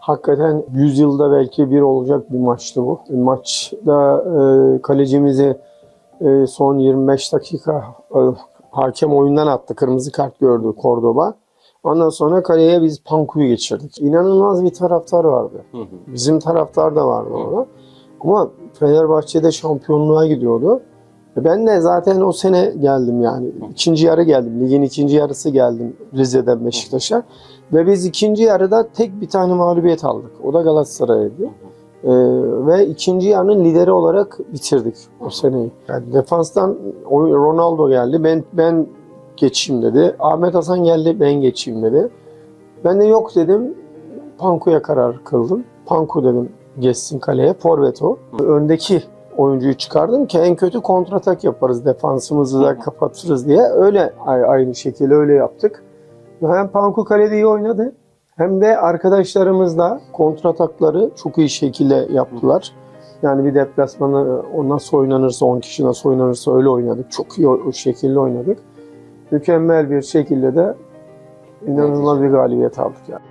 Hakikaten 100 yılda belki bir olacak bir maçtı bu. Maçta e, kalecimizi e, son 25 dakika e, hakem oyundan attı. Kırmızı kart gördü Cordoba. Ondan sonra kaleye biz Panku'yu geçirdik. İnanılmaz bir taraftar vardı. Bizim taraftar da vardı orada. Ama Fenerbahçe'de şampiyonluğa gidiyordu. Ben de zaten o sene geldim yani. İkinci yarı geldim. Ligin ikinci yarısı geldim Rize'den Beşiktaş'a. Ve biz ikinci yarıda tek bir tane mağlubiyet aldık. O da Galatasaray'dı. Ee, ve ikinci yarının lideri olarak bitirdik o seneyi. Yani defanstan Ronaldo geldi. Ben ben geçeyim dedi. Ahmet Hasan geldi. Ben geçeyim dedi. Ben de yok dedim. Panku'ya karar kıldım. Panku dedim geçsin kaleye. Forvet o. Öndeki oyuncuyu çıkardım ki en kötü kontratak yaparız. Defansımızı da kapatırız diye. Öyle aynı şekilde öyle yaptık. Hem Panku kalede iyi oynadı hem de arkadaşlarımız da kontratakları çok iyi şekilde yaptılar. Yani bir deplasmanı o nasıl oynanırsa, 10 kişi nasıl oynanırsa öyle oynadık. Çok iyi o şekilde oynadık. Mükemmel bir şekilde de inanılmaz bir galibiyet aldık yani.